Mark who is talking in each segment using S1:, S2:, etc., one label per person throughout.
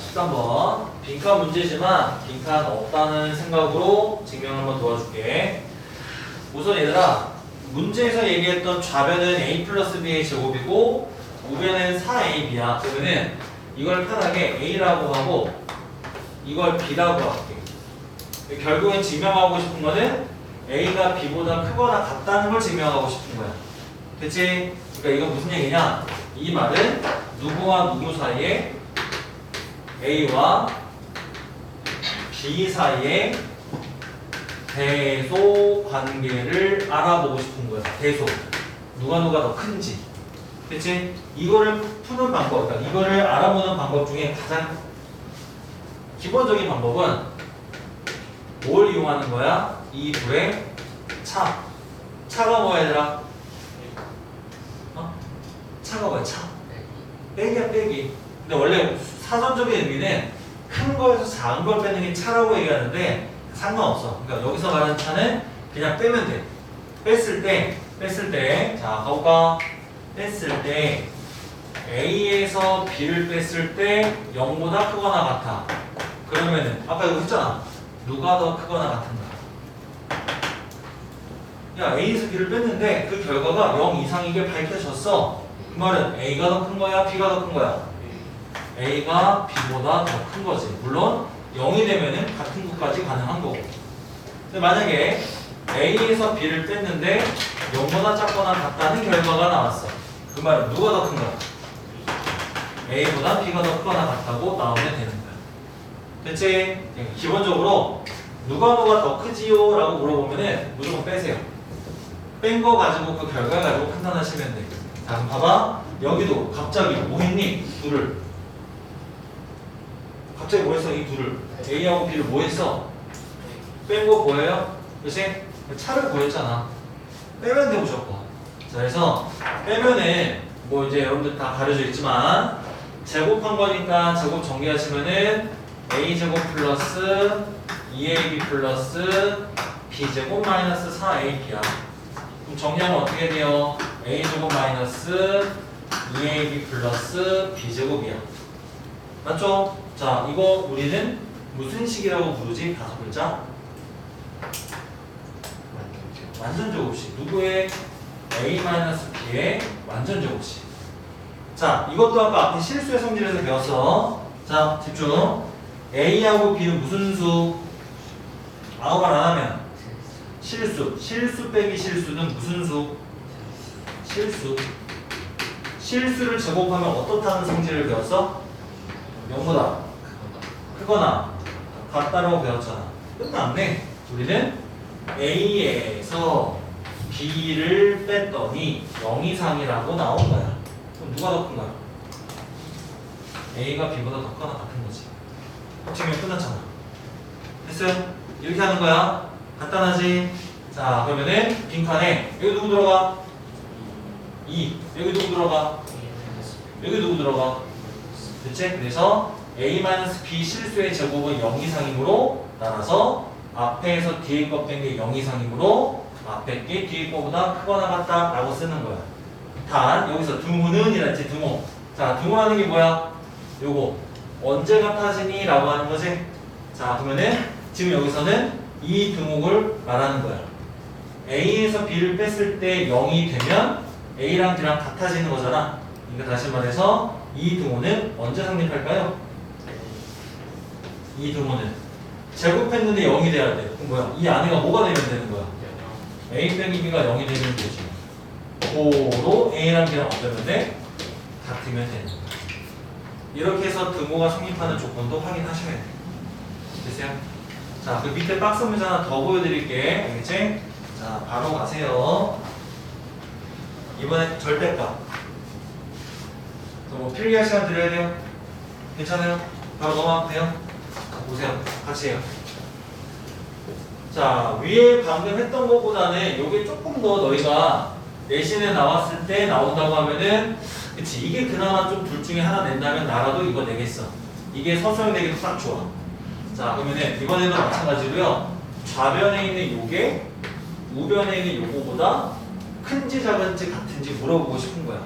S1: 13번 빈칸 문제지만 빈칸 없다는 생각으로 증명 한번 도와줄게. 우선 얘들아 문제에서 얘기했던 좌변은 a 플러스 b의 제곱이고 우변은 4ab야. 그러면은 이걸 편하게 a라고 하고 이걸 b라고 할게. 결국엔 증명하고 싶은 거는 a가 b보다 크거나 같다는 걸 증명하고 싶은 거야. 그치? 그러니까 이건 무슨 얘기냐? 이 말은 누구와 누구 사이에 A와 B 사이의 대소 관계를 알아보고 싶은 거야. 대소. 누가 누가 더 큰지. 그치? 이거를 푸는 방법, 그러니까 이거를 알아보는 방법 중에 가장 기본적인 방법은 뭘 이용하는 거야? 이 둘의 차. 차가 뭐야, 얘들아? 어? 차가 뭐야, 차? 빼기야, 빼기. 근데 원래 사전적인 의미는 큰 거에서 작은 걸 빼는 게 차라고 얘기하는데 상관없어. 그러니까 여기서 말하는 차는 그냥 빼면 돼. 뺐을 때, 뺐을 때, 자, 가볼까? 뺐을 때, A에서 B를 뺐을 때 0보다 크거나 같아. 그러면은, 아까 이거 했잖아. 누가 더 크거나 같은가? 야, A에서 B를 뺐는데 그 결과가 0 이상이게 밝혀졌어. 그 말은 A가 더 큰 거야? B가 더 큰 거야? A가 B보다 더 큰 거지. 물론 0이 되면은 같은 것까지 가능한 거고. 근데 만약에 A에서 B를 뺐는데 0보다 작거나 같다는 결과가 나왔어. 그 말은 누가 더 큰 거야? A보다 B가 더 크거나 같다고 나오면 되는 거야. 대체 기본적으로 누가 누가 더 크지요? 라고 물어보면은 무조건 빼세요. 뺀 거 가지고 그 결과 가지고 판단하시면 돼. 자, 그럼 봐봐. 여기도 갑자기 뭐 했니? 둘을. 갑자기 뭐 했어? 이 둘을. A하고 B를 뭐 했어? 뺀 거 보여요? 그치? 차를 보였잖아. 빼면 돼, 무조건. 자, 그래서 빼면은 뭐 이제 여러분들 다 가려져 있지만 제곱한 거니까 제곱 정리하시면은 a제곱 플러스 2ab 플러스 b제곱 마이너스 4ab야. 그럼 정리하면 어떻게 돼요? a제곱 마이너스 2ab 플러스 b제곱이야. 맞죠? 자, 이거 우리는 무슨 식이라고 부르지? 다섯 글자? 완전 제곱식. 누구의 a-b의 완전 제곱식. 자, 이것도 아까 앞에 실수의 성질에서 배웠어. 자, 집중. a하고 b는 무슨 수? 말안 하면 실수. 실수 빼기 실수는 무슨 수? 실수. 실수를 제곱하면 어떻다는 성질을 배웠어? 0보다 크거나 같다라고 배웠잖아. 끝났네. 우리는 A에서 B를 뺐더니 0 이상이라고 나온 거야. 그럼 누가 더 큰 거야? A가 B보다 더 크거나 같은 거지. 합치면 끝났잖아. 됐어요? 이렇게 하는 거야. 간단하지? 자, 그러면은 빈칸에 여기 누구 들어가? 2. 여기 누구 들어가? 여기 누구 들어가? 그치? 그래서 A-B 실수의 제곱은 0 이상이므로 따라서 앞에서 뒤에 거뺀게 0 이상이므로 앞에 게 뒤에 거보다 크거나 같다 라고 쓰는 거야. 단 여기서 등호는 이랬지 등호. 자 등호라는 게 뭐야? 요거 언제 같아지니? 라고 하는 거지. 자 그러면은 지금 여기서는 이 등호를 말하는 거야. A에서 B를 뺐을 때 0이 되면 A랑 B랑 같아지는 거잖아. 그러니까 다시 말해서 이 등호는 언제 성립할까요? 이 등호는 제곱했는데 0이 돼야 돼. 그럼 뭐야? 이 안에가 뭐가 되면 되는 거야? A 빼기 B가 0이 되면 되지. 고로 A랑 B랑 돼? 같으면 되는 거야. 이렇게 해서 등호가 성립하는 조건도 확인하셔야 돼. 됐어요? 자, 그 밑에 박스 문제 하나 더 보여드릴게. 알겠지? 자, 바로 가세요. 이번에 절대값. 뭐 필기할 시간 드려야 돼요? 괜찮아요? 바로 넘어가면 돼요? 자, 보세요. 같이 해요. 자, 위에 방금 했던 것보다는 이게 조금 더 너희가 내신에 나왔을 때 나온다고 하면은 그치 이게 그나마 좀 둘 중에 하나 낸다면 나라도 이거 내겠어. 이게 서술형 내기도 딱 좋아. 자, 그러면은 이번에도 마찬가지로요. 좌변에 있는 요게 우변에 있는 요거보다 큰지 작은지 같은지 물어보고 싶은 거야.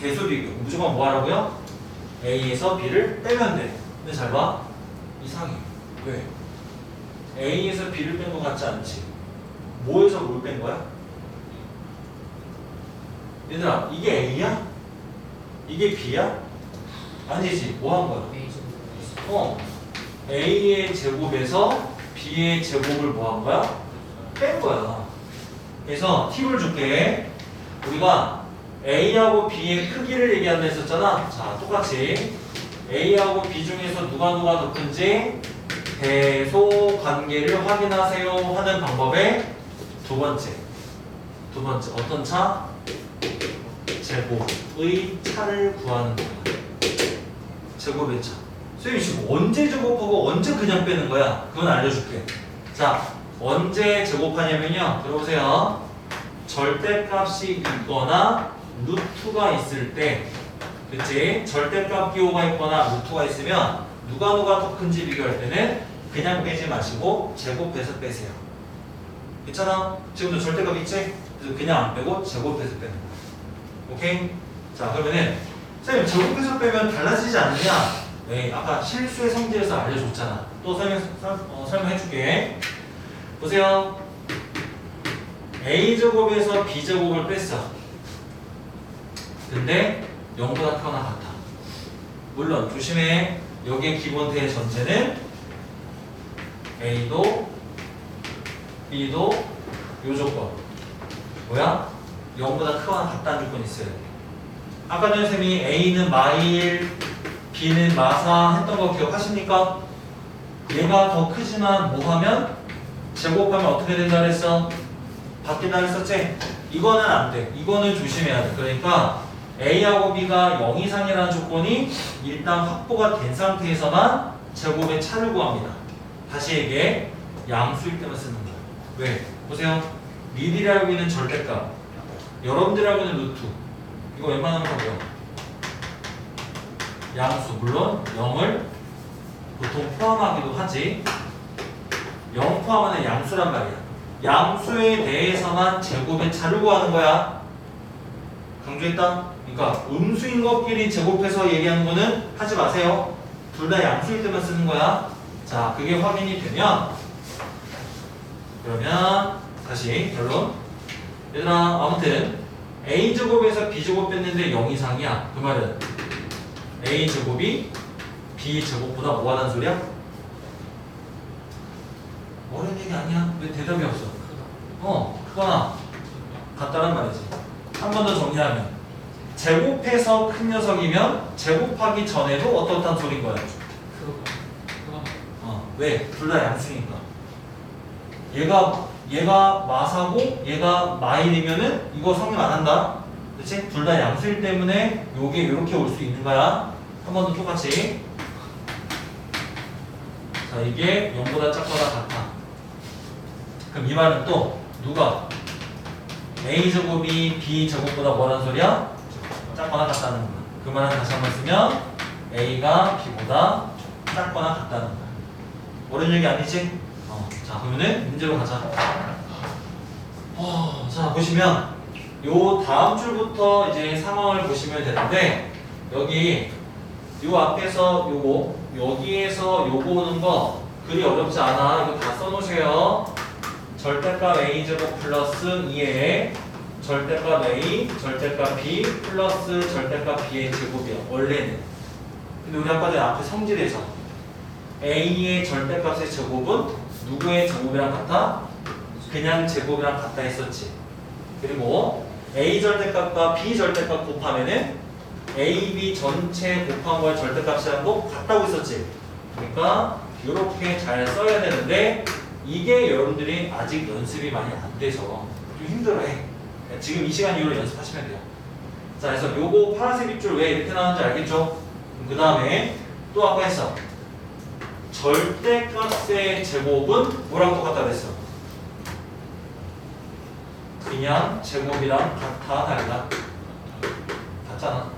S1: 대수 비교. 무조건 뭐 하라고요? A에서 B를 빼면 돼. 근데 잘 봐. 이상해. 왜? A에서 B를 뺀 것 같지 않지? 뭐에서 뭘 뺀 거야? 얘들아, 이게 A야? 이게 B야? 아니지. 뭐 한 거야? 어. A의 제곱에서 B의 제곱을 뭐 한 거야? 뺀 거야. 그래서 팁을 줄게. 우리가 A하고 B의 크기를 얘기한다 했었잖아. 자, 똑같이 A하고 B 중에서 누가 누가 더 큰지 배소 관계를 확인하세요 하는 방법의 두 번째. 두 번째 어떤 차? 제곱의 차를 구하는 거야. 제곱의 차. 선생님 지금 언제 제곱하고 언제 그냥 빼는 거야? 그건 알려줄게. 자, 언제 제곱하냐면요. 들어보세요. 절대값이 있거나 루트가 있을 때, 그치? 절대값 기호가 있거나 루트가 있으면 누가 누가 더 큰지 비교할 때는 그냥 빼지 마시고 제곱해서 빼세요. 괜찮아? 지금도 절대값 있지? 그래서 그냥 안 빼고 제곱해서 빼는 거야. 오케이? 자, 그러면은 선생님 제곱해서 빼면 달라지지 않느냐? 네, 아까 실수의 성질에서 알려줬잖아. 또 설명, 설, 어, 설명해줄게. 보세요. A제곱에서 B제곱을 뺐어. 근데 0보다 크거나 같아. 물론 조심해. 여기에 기본 대전제는 A도 B도 요 조건. 뭐야? 0보다 크거나 같다는 조건이 있어야 돼. 아까 전에 쌤이 A는 마일, B는 마사 했던 거 기억하십니까? 얘가 더 크지만 뭐 하면? 제곱하면 어떻게 된다 그랬어? 바뀐다 그랬었지? 이거는 안 돼. 이거는 조심해야 돼. 그러니까 A하고 B가 0 이상이라는 조건이 일단 확보가 된 상태에서만 제곱의 차를 구합니다. 다시 얘기해. 양수일 때만 쓰는 거야. 왜? 보세요. 미리를 알고 있는 절대값. 여러분들이 알고 있는 루트. 이거 웬만하면 뭐야? 양수. 물론 0을 보통 포함하기도 하지. 0 포함하는 양수란 말이야. 양수에 대해서만 제곱의 차를 구하는 거야. 강조했다? 그러니까 음수인 것끼리 제곱해서 얘기하는 거는 하지 마세요. 둘 다 양수일 때만 쓰는 거야. 자, 그게 확인이 되면 그러면 다시 결론. 얘들아, 아무튼 a제곱에서 b제곱 뺐는데 0 이상이야. 그 말은 a제곱이 b제곱보다 뭐하다는 소리야? 어려운 얘기 아니야. 왜 대답이 없어? 어, 크거나 같다는 말이지. 한 번 더 정리하면 제곱해서 큰 녀석이면 제곱하기 전에도 어떻다는 소린 거야. 어, 왜? 둘 다 양수니까. 얘가 얘가 마사고 얘가 마일이면은 이거 성립 안 한다. 그렇지? 둘 다 양수일 때문에 요게 이렇게 올 수 있는 거야. 한 번 더 똑같이. 자, 이게 0보다 작거나 같아. 그럼 이 말은 또 누가 a 제곱이 b 제곱보다 뭐라는 소리야? 작거나 같다는 거야. 그 말은 다시 한번 쓰면 a가 b보다 작거나 같다는 거야. 옳은 얘기 아니지? 어, 자 그러면은 문제로 가자. 어, 자 보시면 요 다음 줄부터 이제 상황을 보시면 되는데 여기 요 앞에서 요거 여기에서 요거 오는 거 그리 어렵지 않아. 이거 다 써놓으세요. 절대값 a 제곱 플러스 2에 절대값 a, 절대값 b 플러스 절대값 b의 제곱이야. 원래는. 근데 우리 아까 전에 앞에 성질에서 a의 절대값의 제곱은 누구의 제곱이랑 같아? 그냥 제곱이랑 같다 했었지. 그리고 a 절대값과 b 절대값 곱하면은 a, b 전체 곱한 거의 절대값이랑도 같다고 했었지. 그러니까 이렇게 잘 써야 되는데 이게 여러분들이 아직 연습이 많이 안 돼서 좀 힘들어해. 지금 이 시간 이후로 연습하시면 돼요. 자, 그래서 요거 파란색 빗줄 왜 이렇게 나오는지 알겠죠? 그 다음에 또 아까 했어. 절대값의 제곱은 뭐랑 똑같다 그랬어? 그냥 제곱이랑 같아 달라? 같잖아.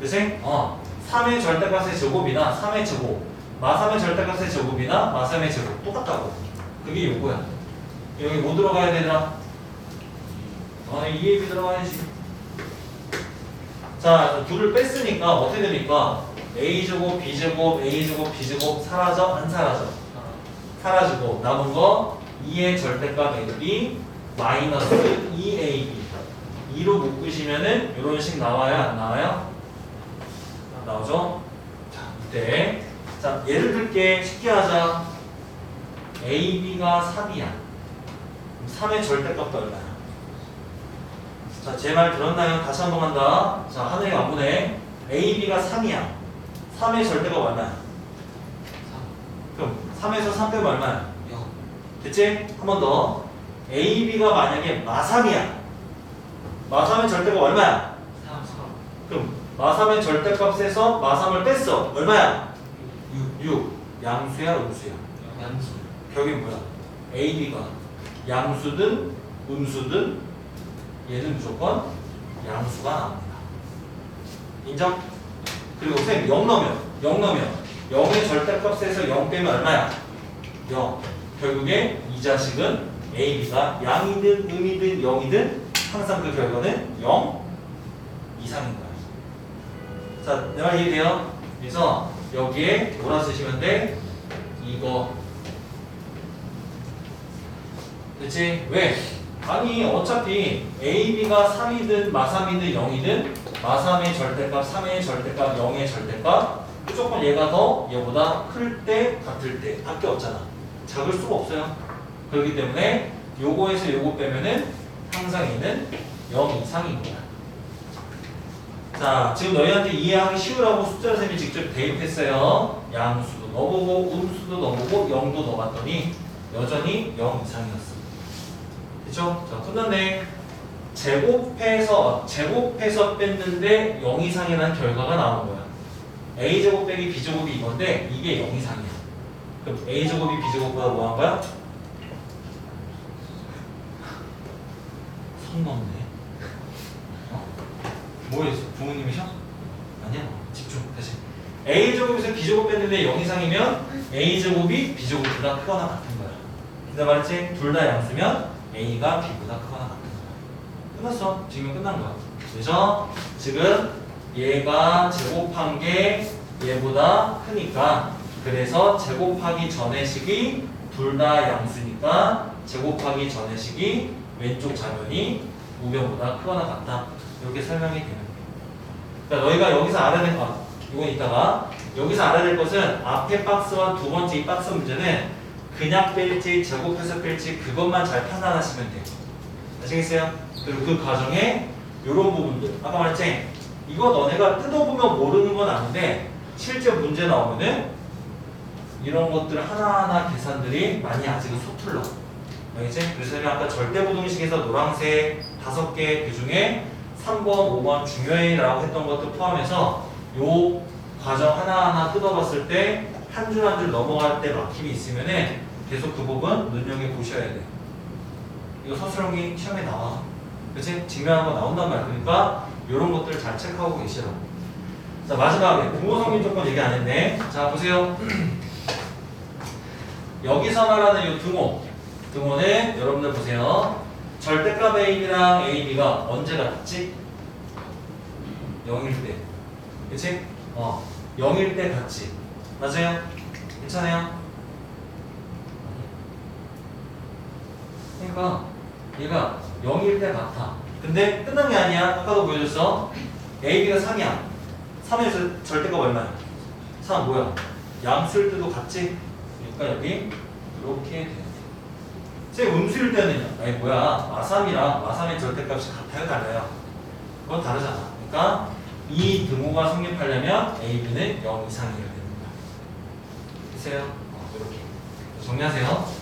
S1: 그치? 어. 3의 절대값의 제곱이나 3의 제곱, 마3의 절대값의 제곱이나 마3의 제곱 똑같다고. 그게 요거야. 여기 뭐 들어가야 되나? 어, 2AB 들어가야지. 자, 둘을 뺐으니까 어떻게 됩니까? a제곱 b제곱 a제곱 b제곱 사라져 안 사라져 사라지고 남은 거 2의 절대값 ab 마이너스 2ab 2로 묶으시면은 이런 식 나와요 안 나와요? 나오죠? 자 이때 자 예를 들게 쉽게 하자 ab가 3이야 3의 절대값도 얼마야? 자, 제 말 들었나요? 다시 한 번 한다. 자, 하늘의 완문에 AB가 3이야. 3의 절대값 얼마야? 그럼 3에서 3 빼면 얼마야? 됐지? 한 번 더. AB가 만약에 마3이야. 마3의 절대값 얼마야? 그럼 마3의 절대값에서 마3을 뺐어. 얼마야? 6. 6. 양수야, 음수야? 격이 뭐야? AB가 양수든 음수든 얘는 무조건 양수가 나옵니다. 인정? 그리고 선생님 0 넣으면 0 넣으면 0의 절대값에서 0 빼면 얼마야? 0. 결국에 이 자식은 AB가 양이든 음이든 0이든 항상 그 결과는 0 이상인 거야. 자, 내말 이해돼요? 그래서 여기에 뭐라 쓰시면 돼? 이거 그치? 왜? 아니 어차피 AB가 3이든 마3이든 0이든 마3의 절대값, 3의 절대값, 0의 절대값 무조건 얘가 더 얘보다 클 때, 같을 때 밖에 없잖아 작을 수가 없어요 그렇기 때문에 요거에서 요거 빼면은 항상 얘는 0 이상인 거야 자 지금 너희한테 이해하기 쉬우라고 숫자 쌤이 직접 대입했어요 양수도 넣어보고 음수도 넣어보고 0도 넣어봤더니 여전히 0 이상이었어 그쵸? 자, 끝났네. 제곱해서, 제곱해서 뺐는데 0 이상이 난 결과가 나온 거야. A제곱 빼기 B제곱이 이건데, 이게 0 이상이야. 그럼 A제곱이 B제곱보다 뭐한 거야? 선 넘네. 어? 뭐였어? 부모님이셔? 아니야. 집중. 다시. A제곱에서 B제곱 뺐는데 0 이상이면 A제곱이 B제곱보다 크거나 같은 거야. 근데 말했지? 둘 다 양수면 A가 B보다 크거나 같은 거야. 끝났어. 지금 끝난 거야. 그래서 지금 얘가 제곱한 게 얘보다 크니까 그래서 제곱하기 전의 식이 둘 다 양수니까 제곱하기 전의 식이 왼쪽 좌변이 우변보다 크거나 같다. 이렇게 설명이 되는 거야. 그러니까 너희가 여기서 알아야 될 것, 이건 이따가 여기서 알아야 될 것은 앞에 박스와 두 번째 이 박스 문제는 그냥 뺄지 제곱해서 뺄지 그것만 잘 판단하시면 돼요. 아시겠어요? 그리고 그 과정에 이런 부분들 아까 말했지 이거 너네가 뜯어보면 모르는 건 아닌데 실제 문제 나오면은 이런 것들 하나하나 계산들이 많이 아직은 서툴러 알겠지? 그래서 아까 절대부동식에서 노란색 다섯 개 그 중에 3번, 5번 중요해라고 했던 것도 포함해서 요 과정 하나하나 뜯어봤을 때 한 줄 한줄 넘어갈 때 막힘이 있으면은 계속 그 부분 눈여겨 보셔야 돼요. 이거 서술형이 시험에 나와. 그치? 증명한 거 나온단 말이야. 그러니까 이런 것들 잘 체크하고 계시라고. 자, 마지막에 부모성인 조건 얘기 안 했네. 자, 보세요. 여기서 말하는 이 등호. 등호는 여러분들 보세요. 절대값 AB랑 AB가 언제 같지? 0일 때. 그치? 어, 0일 때 같지. 맞아요? 괜찮아요? 그러니까 얘가 0일 때 같아. 근데 끝난 게 아니야. 아까도 보여줬어. AB가 3이야. 3에서 절대값 얼마야? 3 뭐야? 양수일 때도 같지? 그러니까 여기 이렇게 돼. 쌤 음수일 때는 아니 뭐야? 마3이랑 마3의 절대값이 같아요 달라요? 그건 다르잖아. 그러니까 이 등호가 성립하려면 AB는 0 이상이어야 됩니다. 됐어요? 어, 이렇게 정리하세요.